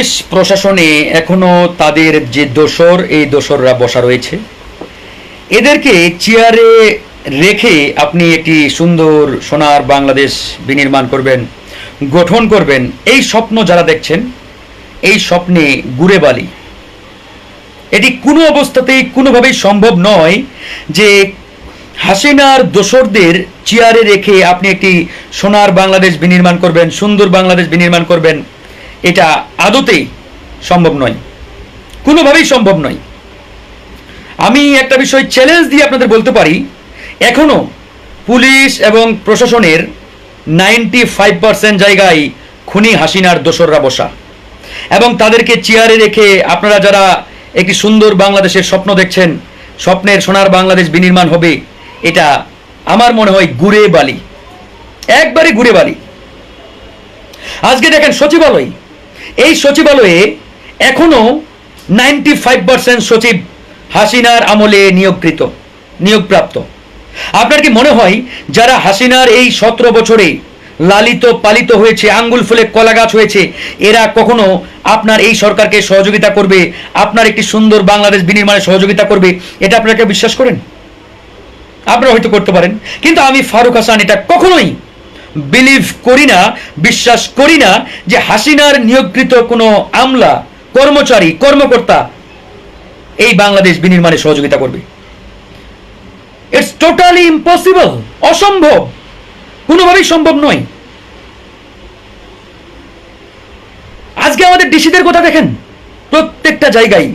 Police প্রশাসনে এখনও তাদের যে দোসর, এই দোসররা বসা রয়েছে। এদেরকে চেয়ারে রেখে আপনি একটি সুন্দর সোনার বাংলাদেশ বিনির্মাণ করবেন, গঠন করবেন। এই স্বপ্ন যারা দেখছেন, এই স্বপ্নে গুড়ে বালি। এটি কোনো অবস্থাতেই কোনোভাবেই সম্ভব নয় যে হাসিনার দোসরদের চেয়ারে রেখে আপনি একটি সোনার বাংলাদেশ বিনির্মাণ করবেন, সুন্দর বাংলাদেশ বিনির্মাণ করবেন। এটা আদতেই সম্ভব নয়। কোনোভাবেই সম্ভব নয়। আমি একটা বিষয় চ্যালেঞ্জ দিয়ে আপনাদের বলতে পারি এখনও পুলিশ এবং প্রশাসনের নাইনটি ফাইভ পার্সেন্ট জায়গায় খুনি হাসিনার দোসররা বসা এবং তাদেরকে চেয়ারে রেখে আপনারা যারা একটি সুন্দর বাংলাদেশের স্বপ্ন দেখছেন, স্বপ্নের সোনার বাংলাদেশ বিনির্মাণ হবে, এটা আমার মনে হয় গুড়ে বালি একবারে গুড়ে বালি আজকে দেখেন সচিবালয় এই সচিবালয়ে এখনও নাইনটি ফাইভ পার্সেন্ট সচিব হাসিনার আমলে নিয়োগকৃত, নিয়োগপ্রাপ্ত। আপনার কি মনে হয় যারা হাসিনার এই সতেরো বছরে লালিত, পালিত হয়েছে, আঙ্গুল ফুলে কলা গাছ হয়েছে, এরা কখনো আপনার এই সরকারকে সহযোগিতা করবে, আপনার একটি সুন্দর বাংলাদেশ বিনির্মাণে সহযোগিতা করবে, এটা আপনারা আপনাকে বিশ্বাস করেন? আপনারা হয়তো করতে পারেন। কিন্তু আমি ফারুক হাসান, এটা কখনোই বিলিভ করি না, বিশ্বাস করি না যে হাসিনার নিয়োগকৃত কোনো আমলা, কর্মচারী, কর্মকর্তা এই বাংলাদেশ বিনির্মাণে সহযোগিতা করবে। ইটস টোটালি ইম্পসিবল অসম্ভব, কোনোভাবেই সম্ভব নয়। আজকে আমাদের ডিসিদের কথা দেখেন, প্রত্যেকটা জায়গায়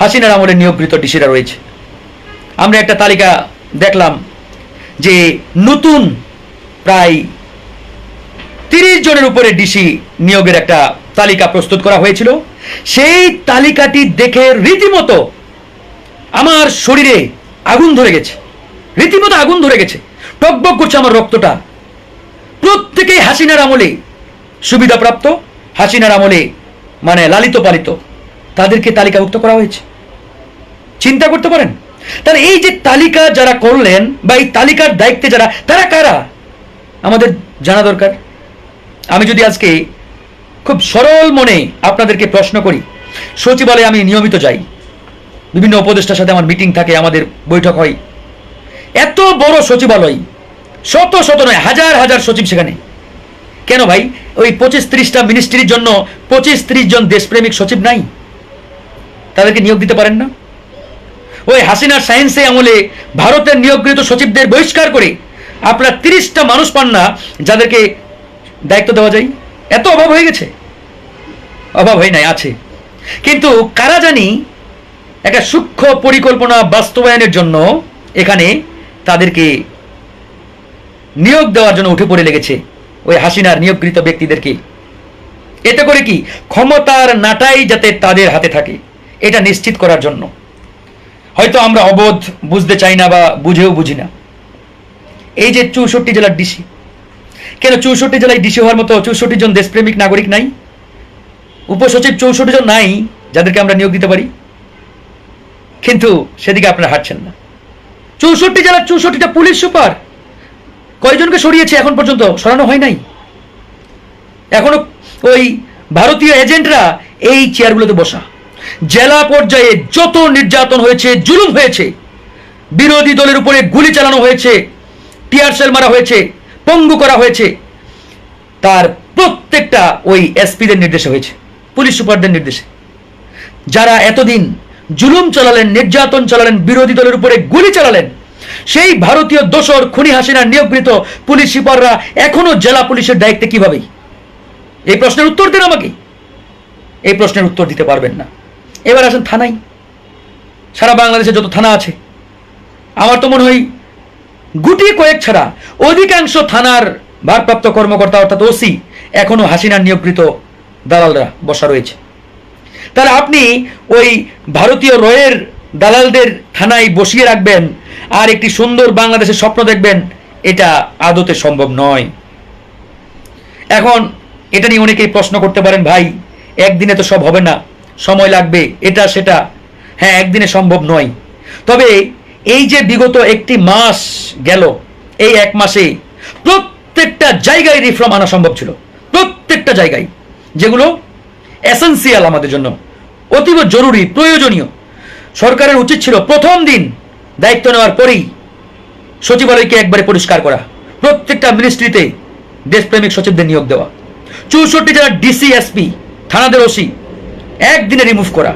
হাসিনার আমলে নিয়োগকৃত ডিসিরা রয়েছে। আমরা একটা তালিকা দেখলাম যে নতুন প্রায় তিরিশ জনের উপরে ডিসি নিয়োগের একটা তালিকা প্রস্তুত করা হয়েছিল। সেই তালিকাটি দেখে রীতিমতো আমার শরীরে আগুন ধরে গেছে। রীতিমতো আগুন ধরে গেছে। টকবক করছে আমার রক্তটা। প্রত্যেকেই হাসিনার আমলে সুবিধাপ্রাপ্ত, হাসিনার আমলে মানে লালিত পালিত। তাদেরকে তালিকাভুক্ত করা হয়েছে। চিন্তা করতে পারেন? তাহলে এই যে তালিকা যারা করলেন বা এই তালিকার দায়িত্বে যারা, তারা কারা? আমাদের জানা দরকার। আমি যদি আজকে খুব সরল মনে আপনাদেরকে প্রশ্ন করি, সচিবালয়ে আমি নিয়মিত যাই। বিভিন্ন উপদেষ্টার সাথে আমার মিটিং থাকে, আমাদের বৈঠক হয়। এত বড় সচিবালয়, শত শত নয়, হাজার হাজার সচিব সেখানে। কেন ভাই? ওই পঁচিশ ত্রিশটা মিনিস্ট্রির জন্য পঁচিশ ত্রিশ জন দেশপ্রেমিক সচিব নাই। তাদেরকে নিয়োগ দিতে পারেন না? ওই হাসিনার সায়েন্সে আমলে ভারতের নিয়োগকৃত সচিবদের বহিষ্কার করে আপনারা তিরিশটা মানুষ পান না যাদেরকে দায়িত্ব দেওয়া যায়? এত অভাব হয়ে গেছে? অভাব হয় নাই, আছে। কিন্তু কারা জানি একটা সূক্ষ্ম পরিকল্পনা বাস্তবায়নের জন্য এখানে তাদেরকে নিয়োগ দেওয়ার জন্য উঠে পড়ে লেগেছে ওই হাসিনার নিয়োগকৃত ব্যক্তিদেরকে। এতে করে কি? ক্ষমতার নাটাই যাতে তাদের হাতে থাকে, এটা নিশ্চিত করার জন্য। হয়তো আমরা অবোধ বুঝতে চাই না বা বুঝেও বুঝি না। এই যে চৌষট্টি জেলার ডিসি। কেন চৌষট্টি জেলায় ডিসি হওয়ার মতো চৌষট্টি জন দেশপ্রেমিক নাগরিক নাই? উপসচিব চৌষট্টি জন নাই, যাদেরকে আমরা নিয়োগ দিতে পারি। কিন্তু সেদিকে আপনারা হাঁটছেন না। চৌষট্টি জেলার চৌষট্টিটা পুলিশ সুপার। কয়জনকে সরিয়েছে এখন পর্যন্ত? সরানো হয় নাই। এখনও ওই ভারতীয় এজেন্টরা এই চেয়ারগুলোতে বসা। জেলা পর্যায়ে যত নির্যাতন হয়েছে, জুলুম হয়েছে, বিরোধী দলের উপরে গুলি চালানো হয়েছে টিয়ার সেল মারা হয়েছে, পঙ্গু করা হয়েছে। তার প্রত্যেকটা ওই এসপিদের নির্দেশে হয়েছে, পুলিশ সুপারদের নির্দেশে। যারা এতদিন জুলুম চালালেন, নির্যাতন চালালেন, বিরোধী দলের উপরে গুলি চালালেন, সেই ভারতীয় দোসর খুনি হাসিনার নিয়োগকৃত পুলিশ সুপাররা এখনও জেলা পুলিশের দায়িত্বে কীভাবে এই প্রশ্নের উত্তর দেন আমাকে। এই প্রশ্নের উত্তর দিতে পারবেন না। এবার আসেন থানায়। সারা বাংলাদেশে যত থানা আছে, আমার তো মনে হয় গুটি কয়েক ছাড়া অধিকাংশ থানার ভারপ্রাপ্ত কর্মকর্তা, অর্থাৎ ওসি এখনও হাসিনার নিয়োগকৃত দালালরা বসা রয়েছে। তাহলে আপনি ওই ভারতীয় রয়ের দালালদের থানায় বসিয়ে রাখবেন আর একটি সুন্দর বাংলাদেশের স্বপ্ন দেখবেন, এটা আদতে সম্ভব নয়। এখন এটা নিয়ে অনেকেই প্রশ্ন করতে পারেন, ভাই, একদিনে তো সব হবে না, সময় লাগবে, এটা, সেটা। হ্যাঁ একদিনে সম্ভব নয়। তবে এই যে বিগত একটি মাস গেল, এই এক মাসে প্রত্যেকটা জায়গায় রিফর্ম আনা সম্ভব ছিল। প্রত্যেকটা জায়গায়। যেগুলো এসেন্সিয়াল আমাদের জন্য। অতীব জরুরি, প্রয়োজনীয়। সরকারের উচিত ছিল প্রথম দিন দায়িত্ব নেওয়ার পরেই সচিবালয়কে একবারে পরিষ্কার করা। প্রত্যেকটা মিনিস্ট্রিতে দেশপ্রেমিক সচিবদের নিয়োগ দেওয়া। চৌষট্টি যারা ডিসি এসপি থানাদের ওসি একদিনে রিমুভ করা।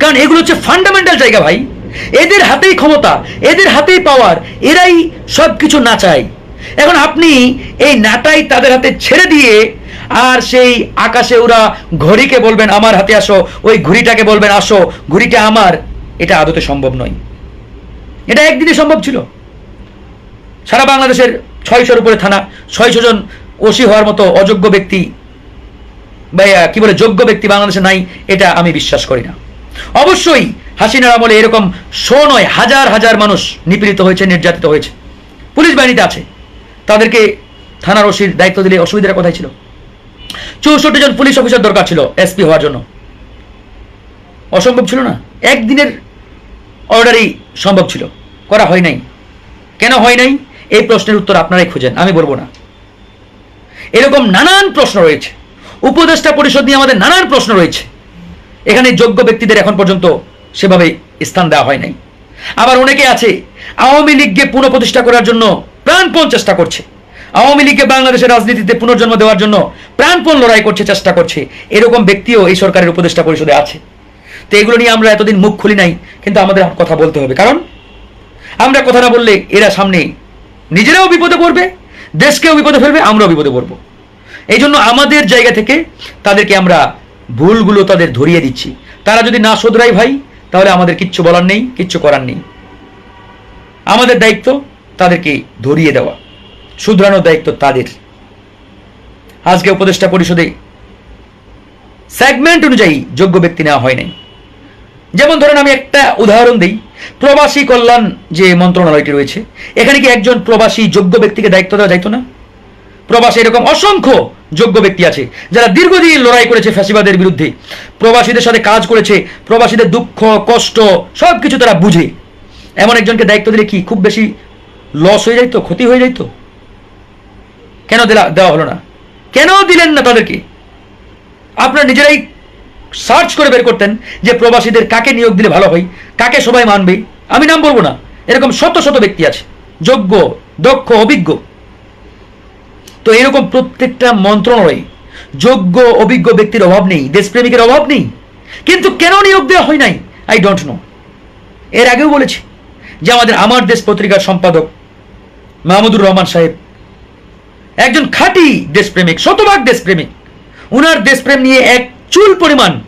কারণ এগুলো হচ্ছে ফান্ডামেন্টাল জায়গা ভাই। এদের হাতেই ক্ষমতা, এদের হাতেই পাওয়ার এরাই সব কিছু নাচায় এখন আপনি এই নাটাই তাদের হাতে ছেড়ে দিয়ে আর সেই আকাশে ওরা ঘড়িকে বলবেন, আমার হাতে আসো। ওই ঘড়িটাকে বলবেন, আসো। ঘড়িটা আমার, এটা আদতে সম্ভব নয়। এটা একদিনে সম্ভব ছিল। সারা বাংলাদেশের ছয়শোর উপরে থানা, ছয়শো জন ওসি হওয়ার মতো অযোগ্য ব্যক্তি বা, কি বলে, যোগ্য ব্যক্তি বাংলাদেশে নাই, এটা আমি বিশ্বাস করি না। অবশ্যই হাসিনার আমলে এরকম শো নয় হাজার হাজার মানুষ নিপীড়িত হয়েছে, নির্যাতিত হয়েছে। পুলিশ বাহিনীতে আছে। তাদেরকে থানার ওসির দায়িত্ব দিলে অসুবিধার কথাই ছিল। চৌষট্টি জন পুলিশ অফিসার দরকার ছিল এসপি হওয়ার জন্য। অসম্ভব ছিল না? একদিনের অর্ডারই সম্ভব ছিল। করা হয় নাই। কেন হয় নাই? এই প্রশ্নের উত্তর আপনারাই খুঁজেন, আমি বলব না। এরকম নানান প্রশ্ন রয়েছে। উপদেষ্টা পরিষদ নিয়ে আমাদের নানান প্রশ্ন রয়েছে। এখানে যোগ্য ব্যক্তিদের এখন পর্যন্ত সেভাবে স্থান দেওয়া হয় নাই। আবার অনেকে আছে, আওয়ামী লীগকে পুনঃপ্রতিষ্ঠা করার জন্য প্রাণপণ চেষ্টা করছে। আওয়ামী লীগকে বাংলাদেশের রাজনীতিতে পুনর্জন্ম দেওয়ার জন্য প্রাণপণ লড়াই করছে, চেষ্টা করছে। এরকম ব্যক্তিও এই সরকারের উপদেষ্টা পরিষদে আছে। তো এগুলো নিয়ে আমরা এতদিন মুখ খুলি নাই, কিন্তু আমাদের কথা বলতে হবে। কারণ আমরা কথা না বললে এরা সামনে নিজেরাও বিপদে পড়বে, দেশকেও বিপদে ফেলবে, আমরাও বিপদে পড়ব। এই জন্য আমাদের জায়গা থেকে তাদেরকে আমরা ভুলগুলো তাদের ধরিয়ে দিচ্ছি। তারা যদি না শোধরাই ভাই তাহলে আমাদের কিচ্ছু বলার নেই, কিচ্ছু করার নেই। আমাদের দায়িত্ব তাদেরকে ধরিয়ে দেওয়া, শুধরানোর দায়িত্ব তাদের। আজকে উপদেষ্টা পরিষদে সেগমেন্ট অনুযায়ী যোগ্য ব্যক্তি নেওয়া হয় নাই। যেমন ধরেন আমি একটা উদাহরণ দিই, প্রবাসী কল্যাণ যে মন্ত্রণালয়টি রয়েছে, এখানে কি একজন প্রবাসী যোগ্য ব্যক্তিকে দায়িত্ব দেওয়া যাইতো না? প্রবাসী এরকম অসংখ্য যোগ্য ব্যক্তি আছে, যারা দীর্ঘদিন লড়াই করেছে ফ্যাসিবাদের বিরুদ্ধে, প্রবাসীদের সাথে কাজ করেছে, প্রবাসীদের দুঃখ, কষ্ট সব কিছু তারা বুঝে। এমন একজনকে দায়িত্ব দিলে কি খুব বেশি লস হয়ে যাইতো, ক্ষতি হয়ে যাইতো? কেন দিলা, দেওয়া হলো না? কেন দিলেন না তাদেরকে? আপনারা নিজেরাই সার্চ করে বের করতেন যে প্রবাসীদের কাকে নিয়োগ দিলে ভালো হয়, কাকে সবাই মানবে। আমি নাম বলব না, এরকম শত শত ব্যক্তি আছে, যোগ্য, দক্ষ, অভিজ্ঞ। তো এরকম প্রত্যেকটা মন্ত্রণালয়ে যোগ্য, অভিজ্ঞ ব্যক্তির অভাব নেই, দেশপ্রেমিকের অভাব নেই। কিন্তু কেন নিয়োগ দেওয়া হয় নাই? আই ডোন্ট নো এর আগেও বলেছি যে আমাদের আমার দেশ পত্রিকার সম্পাদক মাহমুদুর রহমান সাহেব একজন খাঁটি দেশপ্রেমিক, শতভাগ দেশপ্রেমিক। উনার দেশপ্রেম নিয়ে এক চুল পরিমাণ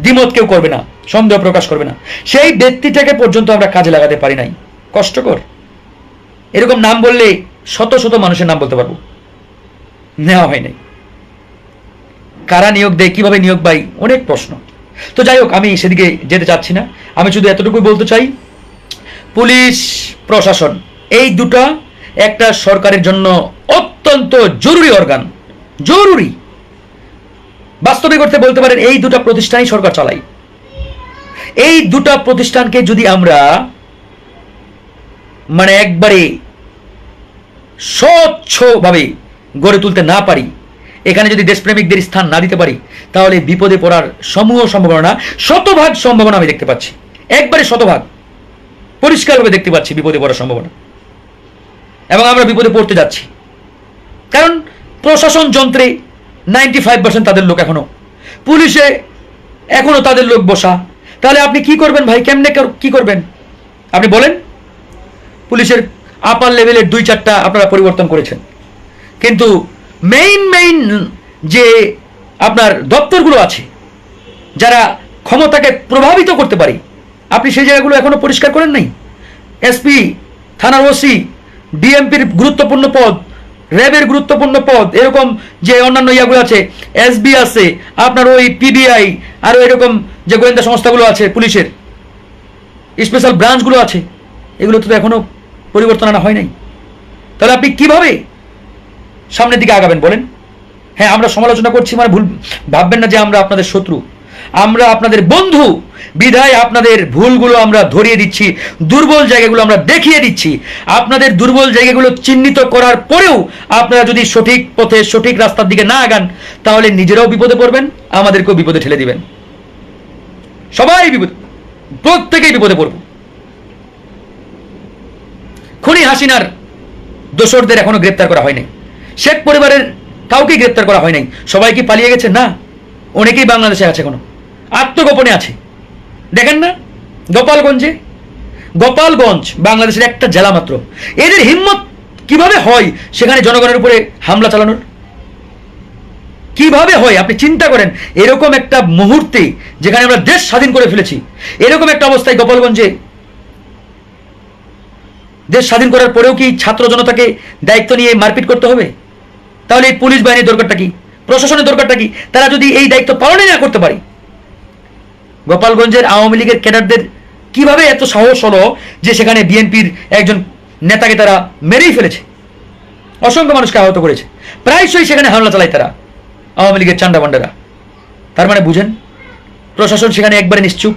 দ্বিমত কেউ করবে না, সন্দেহ প্রকাশ করবে না। সেই ব্যক্তিটাকে পর্যন্ত আমরা কাজে লাগাতে পারি নাই। কষ্টকর। এরকম নাম বললে শত শত মানুষের নাম বলতে পারব। নেওয়া হয় নাই কারা নিয়োগ দেয়, কীভাবে নিয়োগ পাই অনেক প্রশ্ন। তো যাই হোক, আমি সেদিকে যেতে চাচ্ছি না। আমি শুধু এতটুকুই বলতে চাই, পুলিশ, প্রশাসন, এই দুটা একটা সরকারের জন্য অত্যন্ত জরুরি অর্গান জরুরি। বাস্তবিক করতে বলতে পারেন, এই দুটো প্রতিষ্ঠানই সরকার চালাই এই দুটো প্রতিষ্ঠানকে যদি আমরা মানে একবারে স্বচ্ছভাবে গড়ে তুলতে না পারি। এখানে যদি দেশপ্রেমিকদের স্থান না দিতে পারি, তাহলে বিপদে পড়ার সমূহ সম্ভাবনা, শতভাগ সম্ভাবনা আমি দেখতে পাচ্ছি। একবারে শতভাগ। পরিষ্কারভাবে দেখতে পাচ্ছি বিপদে পড়ার সম্ভাবনা। এবং আমরা বিপদে পড়তে যাচ্ছি। কারণ প্রশাসন যন্ত্রে নাইনটি ফাইভ পার্সেন্ট তাদের লোক এখনও। পুলিশে এখনও তাদের লোক বসা। তাহলে আপনি কি করবেন ভাই? কেমনে কি করবেন? আপনি বলেন। পুলিশের আপার লেভেলের দুই চারটা আপনারা পরিবর্তন করেছেন। কিন্তু মেইন মেইন যে আপনার দপ্তরগুলো আছে, যারা ক্ষমতাকে প্রভাবিত করতে পারে, আপনি সেই জায়গাগুলো এখনও পরিষ্কার করেন নাই? এসপি থানার ওসি ডিএমপির গুরুত্বপূর্ণ পদ র্যাবের গুরুত্বপূর্ণ পদ, এরকম যে অন্যান্য ইয়াগুলো আছে এসবি আছে, আপনার ওই পিবিআই আরও এরকম যে গোয়েন্দা সংস্থাগুলো আছে পুলিশের স্পেশাল ব্রাঞ্চগুলো আছে, এগুলো তো এখনও পরিবর্তন আনা হয় নাই। তাহলে আপনি কীভাবে সামনের দিকে আগাবেন, বলেন। হ্যাঁ আমরা সমালোচনা করছি মানে ভুল, ভাববেন না যে আমরা আপনাদের শত্রু। আমরা আপনাদের বন্ধু। বিধায় আপনাদের ভুলগুলো আমরা ধরিয়ে দিচ্ছি। দুর্বল জায়গাগুলো আমরা দেখিয়ে দিচ্ছি। আপনাদের দুর্বল জায়গাগুলো চিহ্নিত করার পরেও আপনারা যদি সঠিক পথে, সঠিক রাস্তার দিকে না আগান, তাহলে নিজেরাও বিপদে পড়বেন, আমাদেরকেও বিপদে ঠেলে দিবেন। সবাই বিপদ, প্রত্যেকেই বিপদে পড়ব। খুনি হাসিনার দোসরদের এখনও গ্রেপ্তার করা হয়নি। শেখ পরিবারের কাউকে গ্রেপ্তার করা হয় নাই। সবাই কি পালিয়ে গেছে? না। অনেকেই বাংলাদেশে আছে এখনও। আত্মগোপনে আছে। দেখেন না? গোপালগঞ্জে? গোপালগঞ্জ বাংলাদেশের একটা জেলা মাত্র। এদের হিম্মত কীভাবে হয় সেখানে জনগণের উপরে হামলা চালানোর? কীভাবে হয়? আপনি চিন্তা করেন। এরকম একটা মুহূর্তে যেখানে আমরা দেশ স্বাধীন করে ফেলেছি, এরকম একটা অবস্থায় গোপালগঞ্জে দেশ স্বাধীন করার পরেও কি ছাত্র জনতাকে দায়িত্ব নিয়ে মারপিট করতে হবে? তাহলে এই পুলিশ বাহিনীর দরকারটা কি? প্রশাসনের দরকারটা কি? তারা যদি এই দায়িত্ব পালনই না করতে পারে, গোপালগঞ্জের আওয়ামী লীগের ক্যাডারদের কীভাবে এত সাহস হলো যে সেখানে বিএনপির একজন নেতাকে তারা মেরেই ফেলেছে? অসংখ্য মানুষকে আহত করেছে। প্রায়শই সেখানে হামলা চালায় তারা, আওয়ামী লীগের চান্ডা বান্ডারা তার মানে বুঝেন, প্রশাসন সেখানে একবারে নিশ্চুপ।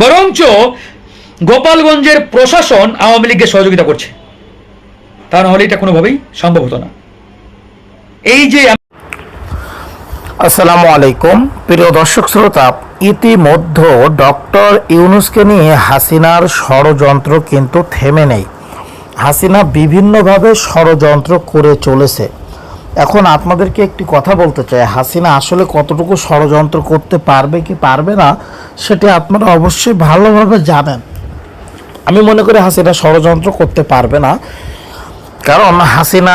বরঞ্চ গোপালগঞ্জের প্রশাসন আওয়ামী লীগকে সহযোগিতা করছে। তা নাহলে এটা কোনোভাবেই সম্ভব হতো না। এই যে আসসালামু আলাইকুম প্রিয় দর্শক শ্রোতা, ইতিমধ্যে ডক্টর ইউনুসকে নিয়ে হাসিনার ষড়যন্ত্র কিন্তু থেমে নেই। হাসিনা বিভিন্নভাবে ষড়যন্ত্র করে চলেছে। এখন আপনাদেরকে একটি কথা বলতে চাই, হাসিনা আসলে কতটুকু ষড়যন্ত্র করতে পারবে কি পারবে না, সেটা আপনারা অবশ্যই ভালোভাবে জানেন। আমি মনে করি হাসিনা ষড়যন্ত্র করতে পারবে না, কারণ হাসিনা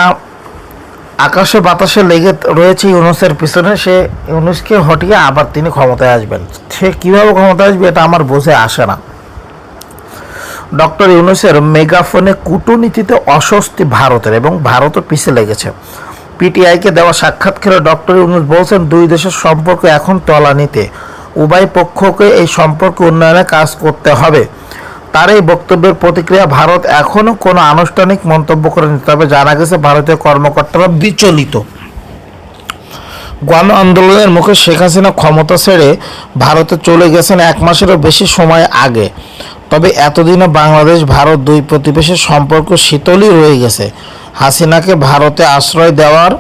আকাশে বাতাসে লেগে রয়েছে ইউনুসের পিছনে, সে ইউনুসকে হটিয়ে আবার তিনি ক্ষমতায় আসবেন। সে কীভাবে ক্ষমতায় আসবে এটা আমার বোঝে আসে না। ডক্টর ইউনুসের মেগাফোনে কূটনীতিতে অস্বস্তি ভারতের এবং ভারতও পিছিয়ে লেগেছে। পিটিআইকে দেওয়া সাক্ষাৎকারে ডক্টর ইউনুস বলছেন, দুই দেশের সম্পর্ক এখন তলানিতে। উভয় পক্ষকে এই সম্পর্ক উন্নয়নে কাজ করতে হবে। তার এই বক্তব্যের প্রতিক্রিয়া ভারত এখনও কোনো আনুষ্ঠানিক মন্তব্য করেনি, তবে জানা গেছে ভারতীয় কর্মকর্তারা বিচলিত। গণ আন্দোলনের মুখে শেখ হাসিনা ক্ষমতা ছেড়ে ভারতে চলে গেছেন এক মাসেরও বেশি সময় আগে। তবে এতদিনে বাংলাদেশ, ভারত দুই প্রতিবেশীর সম্পর্ক শীতলই রয়ে গেছে। হাসিনাকে ভারতে আশ্রয় দেওয়ার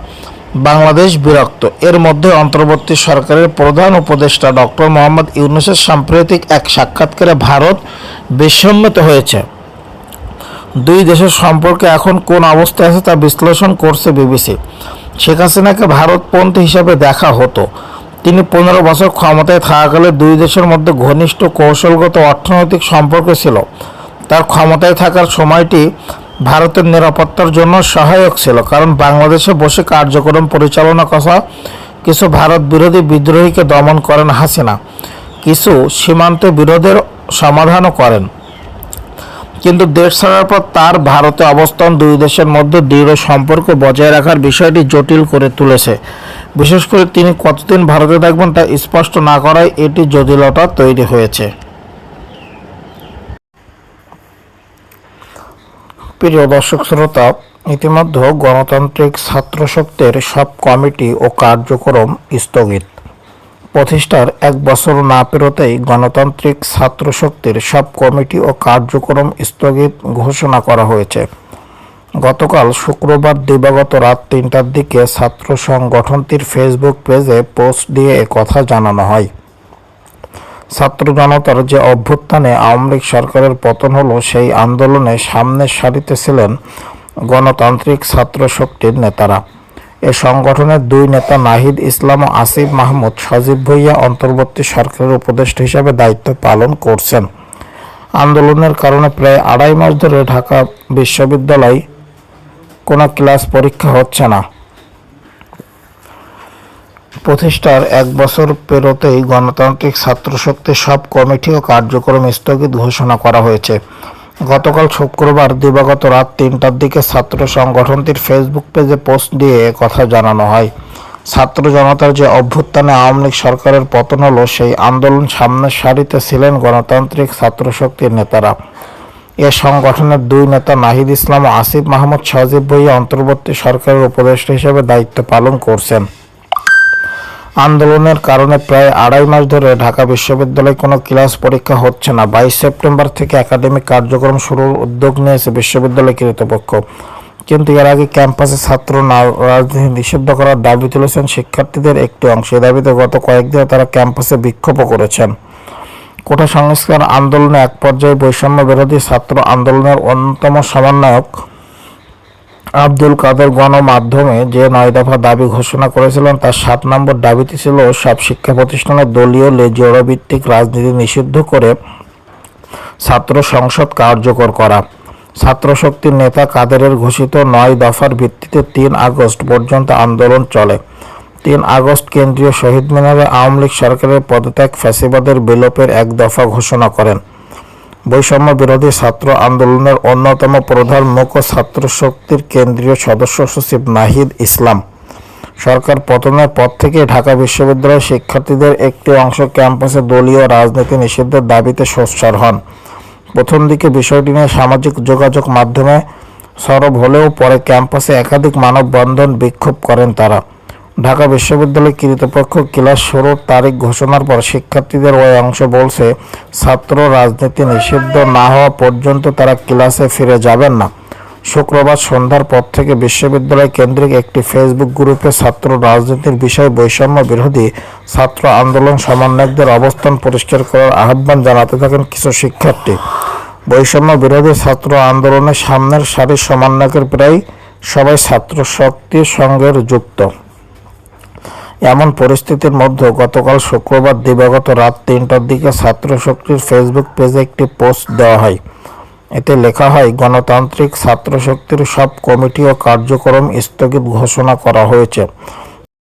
বাংলাদেশ বিরক্ত। এর মধ্যে অন্তর্বর্তী সরকারের প্রধান উপদেষ্টা ডক্টর মোহাম্মদ ইউনুসের সাম্প্রতিক এক সাক্ষাৎকারে ভারত বিসম্মত হয়েছে। দুই দেশের সম্পর্কে এখন কোন অবস্থায় আছে তা বিশ্লেষণ করছে বিবিসি। শেখ হাসিনাকে ভারতপন্থী হিসাবে দেখা হতো। তিনি পনেরো বছর ক্ষমতায় থাকাকালে দুই দেশের মধ্যে ঘনিষ্ঠ কৌশলগত অর্থনৈতিক সম্পর্ক ছিল। তার ক্ষমতায় থাকার সময়টি ভারতের নিরাপত্তার জন্য সহায়ক ছিল, কারণ বাংলাদেশে বসে কার্যক্রম পরিচালনা করা কিছু ভারত বিরোধী বিদ্রোহীকে দমন করেন হাসিনা। কিছু সীমান্ত বিরোধের সমাধানও করেন। কিন্তু দেশ ছাড়ার পর তার ভারতে অবস্থান দুই দেশের মধ্যে দৃঢ় সম্পর্ক বজায় রাখার বিষয়টি জটিল করে তুলেছে। বিশেষ করে তিনি কতদিন ভারতে থাকবেন তা স্পষ্ট না করায় এটি জটিলতা তৈরি হয়েছে। প্রিয় দর্শক শ্রোতা, ইতিমধ্যে গণতান্ত্রিক ছাত্র শক্তির সব কমিটি ও কার্যক্রম স্থগিত। প্রতিষ্ঠার এক বছর না পেরোতেই গণতান্ত্রিক ছাত্র শক্তির সব কমিটি ও কার্যক্রম স্থগিত ঘোষণা করা হয়েছে। গতকাল শুক্রবার দিবাগত রাত তিনটার দিকে ছাত্র সংগঠনটির ফেসবুক পেজে পোস্ট দিয়ে কথা জানানো হয়। ছাত্র জনতার যে অভ্যুত্থানে আওয়ামী লীগ সরকারের পতন হলো, সেই আন্দোলনে সামনের সারিতে ছিলেন গণতান্ত্রিক ছাত্র শক্তির নেতারা। এ সংগঠনের দুই নেতা নাহিদ ইসলাম ও আসিফ মাহমুদ সজীব ভুইয়া অন্তর্বর্তী সরকারের উপদেষ্টা হিসাবে দায়িত্ব পালন করছেন। আন্দোলনের কারণে প্রায় আড়াই মাস ধরে ঢাকা বিশ্ববিদ্যালয় কোনো ক্লাস পরীক্ষা হচ্ছে না। প্রতিষ্ঠার এক বছর পেরোতেই গণতান্ত্রিক ছাত্র শক্তির সব কমিটি ও কার্যক্রম স্থগিত ঘোষণা করা হয়েছে। গতকাল শুক্রবার দিবাগত রাত তিনটার দিকে ছাত্র সংগঠনটির ফেসবুক পেজে পোস্ট দিয়ে কথা জানানো হয়। ছাত্র জনতার যে অভ্যুত্থানে আওয়ামী লীগ সরকারের পতন হলো, সেই আন্দোলন সামনের সারিতে ছিলেন গণতান্ত্রিক ছাত্র শক্তির নেতারা। এ সংগঠনের দুই নেতা নাহিদ ইসলাম ও আসিফ মাহমুদ সজীব ভুইয়া অন্তর্বর্তী সরকারের উপদেষ্টা হিসেবে দায়িত্ব পালন করছেন। আন্দোলনের কারণে প্রায় আড়াই মাস ধরে ঢাকা বিশ্ববিদ্যালয়ে কোনো ক্লাস পরীক্ষা হচ্ছে না। বাইশ সেপ্টেম্বর থেকে একাডেমিক কার্যক্রম শুরুর উদ্যোগ নিয়েছে বিশ্ববিদ্যালয় কর্তৃপক্ষ। কিন্তু এর আগে ক্যাম্পাসে ছাত্র রাজনীতি নিষিদ্ধ করার দাবি তুলেছেন শিক্ষার্থীদের একটি অংশ। এ দাবিতে গত কয়েকদিনে তারা ক্যাম্পাসে বিক্ষোভও করেছেন। কোটা সংস্কার আন্দোলনে এক পর্যায়ে বৈষম্য বিরোধী ছাত্র আন্দোলনের অন্যতম সমন্বয়ক আব্দুল কাদের গণমাধ্যমে যে নয় দফা দাবি ঘোষণা করেছিলেন, তার সাত নম্বর দাবিটি ছিল সব শিক্ষা প্রতিষ্ঠানে দলীয় লেজিওরা ভিত্তিক রাজনীতি নিষিদ্ধ করে ছাত্র সংসদ কার্যকর করা। ছাত্র শক্তির নেতা কাদেরের ঘোষিত নয় দফার ভিত্তিতে তিন আগস্ট পর্যন্ত আন্দোলন চলে। তিন আগস্ট কেন্দ্রীয় শহীদ মিনারে আওয়ামী লীগ সরকারের পদত্যাগ ফ্যাসিবাদের বিলোপের এক দফা ঘোষণা করেন। বৈষম্য বিরোধী ছাত্র আন্দোলনের অন্যতম প্রধান মুখ ছাত্র শক্তির কেন্দ্রীয় সদস্য সচিব নাহিদ ইসলাম। সরকার পতনের পর থেকে ঢাকা বিশ্ববিদ্যালয়ের শিক্ষার্থীদের একটি অংশ ক্যাম্পাসে দলীয় রাজনীতি নিষিদ্ধের দাবিতে সোচ্চার হন। প্রথম দিকে বিষয়টি নিয়ে সামাজিক যোগাযোগ মাধ্যমে সরব হলেও পরে ক্যাম্পাসে একাধিক মানববন্ধন বিক্ষোভ করেন তারা। ঢাকা বিশ্ববিদ্যালয় কর্তৃপক্ষ ক্লাস শুরুর তারিখ ঘোষণার পর শিক্ষার্থীদের ওই অংশ বলছে, ছাত্র রাজনীতি নিষিদ্ধ না হওয়া পর্যন্ত তারা ক্লাসে ফিরে যাবেন না। শুক্রবার সন্ধ্যার পর থেকে বিশ্ববিদ্যালয় কেন্দ্রিক একটি ফেসবুক গ্রুপে ছাত্র রাজনীতির বিষয়ে বৈষম্য বিরোধী, ছাত্র আন্দোলন সমন্বয়কদের অবস্থান পরিষ্কার করার আহ্বান জানাতে থাকেন কিছু শিক্ষার্থী। বৈষম্য বিরোধী ছাত্র আন্দোলনের সামনের সারির সমন্বয়কের প্রায় সবাই ছাত্র শক্তি সংঘের যুক্ত। এমন পরিস্থিতির মধ্যে গতকাল শুক্রবার দিবাগত রাত তিনটার দিকে ছাত্র শক্তির ফেসবুক পেজে একটি পোস্ট দেওয়া হয়। এতে লেখা হয়, গণতান্ত্রিক ছাত্র শক্তির সব কমিটি ও কার্যক্রম স্থগিত ঘোষণা করা হয়েছে।